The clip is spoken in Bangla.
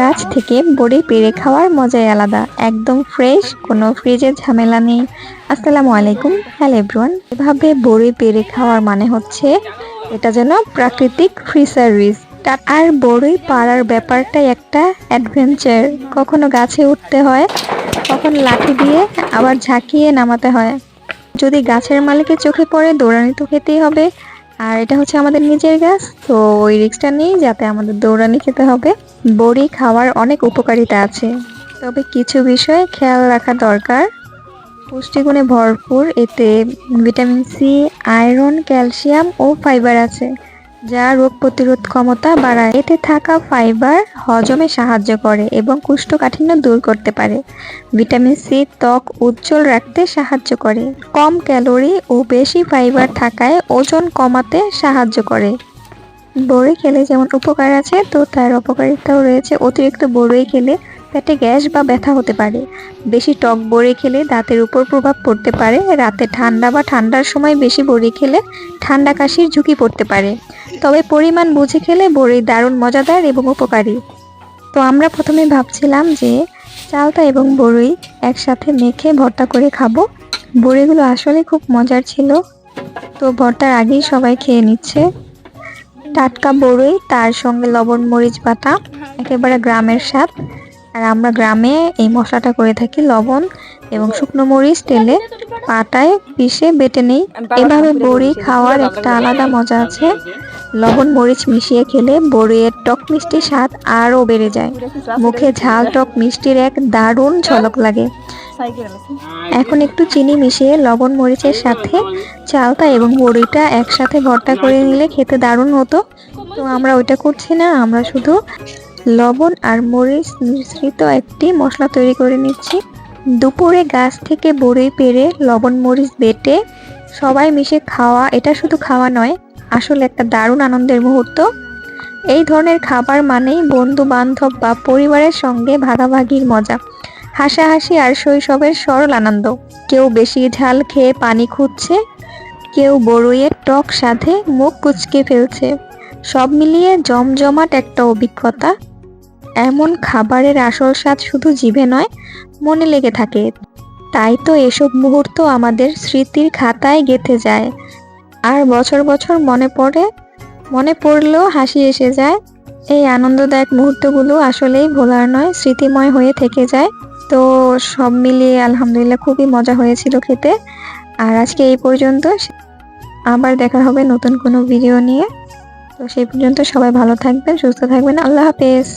গাছ থেকে বড়ি পেরে খাওয়ার মজাই আলাদা। একদম ফ্রেশ কোনো ফ্রিজের ঝামেলা নেই। আসসালামু আলাইকুম। হ্যালো এভরিওয়ান এভাবে বড়ি পেরে খাওয়ার মানে হচ্ছে এটা যেন প্রাকৃতিক ফ্রি সার্ভিস আর বড়ি পাড়ার ব্যাপারটাই একটা অ্যাডভেঞ্চার কখনো গাছে উঠতে হয়, কখন লাঠি দিয়ে আবার ঝাঁকিয়ে নামাতে হয়। যদি গাছের মালিকের চোখে পড়ে, দৌড়ানি তো খেতেই হবে। আর এটা হচ্ছে আমাদের নিজের গাছ তো ওই রিক্সটা নেই যাতে আমাদের দৌড়ানি খেতে হবে। বড়ি খাওয়ার অনেক উপকারিতা আছে। তবে কিছু বিষয়ে খেয়াল রাখা দরকার। পুষ্টিগুণে ভরপুর, এতে ভিটামিন সি, আয়রন, ক্যালসিয়াম ও ফাইবার আছে। যা রোগ প্রতিরোধ ক্ষমতা বাড়ায়। এতে থাকা ফাইবার হজমে সাহায্য করে এবং কুষ্ঠকাঠিন্য দূর করতে পারে। ভিটামিন সি, ত্বক উজ্জ্বল রাখতে সাহায্য করে। কম ক্যালোরি ও বেশি ফাইবার থাকায় ওজন কমাতে সাহায্য করে। বড়ি খেলে যেমন উপকার আছে, তো তার অপকারিতাও রয়েছে। অতিরিক্ত বড়ি খেলে পেটে গ্যাস বা ব্যথা হতে পারে। বেশি টক বড়ি খেলে দাঁতের উপর প্রভাব পড়তে পারে। রাতে ঠান্ডা বা ঠান্ডার সময় বেশি বড়ি খেলে ঠান্ডা কাশির ঝুঁকি পড়তে পারে। তবে পরিমাণ বুঝে খেলে বড়ি দারুণ মজাদার এবং উপকারী। তো আমরা প্রথমে ভাবছিলাম যে চালতা এবং বড়ি একসাথে মেখে ভর্তা করে খাব। বড়িগুলো আসলে খুব মজার ছিল। তো ভর্তার আগেই সবাই খেয়ে নিচ্ছে। টাটকা বড়ই তার সঙ্গে লবণ, মরিচ বাটা একেবারে গ্রামের স্বাদ। আর আমরা গ্রামে এই মশলাটা করে থাকি লবণ এবং শুকনো মরিচ তেলে পাটায় পিষে বেটে নেই। এভাবে বড়ি খাওয়ার একটা আলাদা মজা আছে। লবণ মরিচ মিশিয়ে খেলে বড়িয়ের টক মিষ্টি স্বাদ আরও বেড়ে যায়। মুখে ঝাল টক মিষ্টির এক দারুণ ঝলক লাগে। এখন একটু চিনি মিশিয়ে লবণ মরিচের সাথে চালতা এবং বড়িটা একসাথে ভর্তা করে নিলে খেতে দারুণ হতো। তো আমরা ওইটা করছি না আমরা শুধু লবণ আর মরিচ মিশ্রিত একটি মশলা তৈরি করে নিচ্ছি। দুপুরে গাছ থেকে বড়ি পেরে লবণ, মরিচ বেটে সবাই মিশে খাওয়া, এটা শুধু খাওয়া নয়, আসলে একটা দারুণ আনন্দের মুহূর্ত। এই ধরনের খাবার মানেই বন্ধু বান্ধব বা পরিবারের সঙ্গে ভাগাভাগির মজা। হাসাহাসি আর শৈশবের সরল আনন্দ। কেউ বেশি ঝাল খেয়ে পানি খুঁজছে, কেউ বড়ইয়ের টক সাথে মুখ কুচকে ফেলছে। সব মিলিয়ে জমজমাট একটা অভিজ্ঞতা। এমন খাবারের আসল স্বাদ শুধু জিভে নয়, মনে লেগে থাকে। তাই তো এসব মুহূর্ত আমাদের স্মৃতির খাতায় গেঁথে যায়। আর বছর বছর মনে পড়ে, মনে পড়লেও হাসি এসে যায়। এই আনন্দদায়ক মুহূর্তগুলো আসলেই ভোলার নয়, স্মৃতিময় হয়ে থেকে যায়। তো সব মিলিয়ে আলহামদুলিল্লাহ খুবই মজা হয়েছিল খেতে। আর আজকে এই পর্যন্ত, আবার দেখা হবে নতুন কোনো ভিডিও নিয়ে। তো সেই পর্যন্ত সবাই ভালো থাকবেন, সুস্থ থাকবেন। আল্লাহ হাফেজ।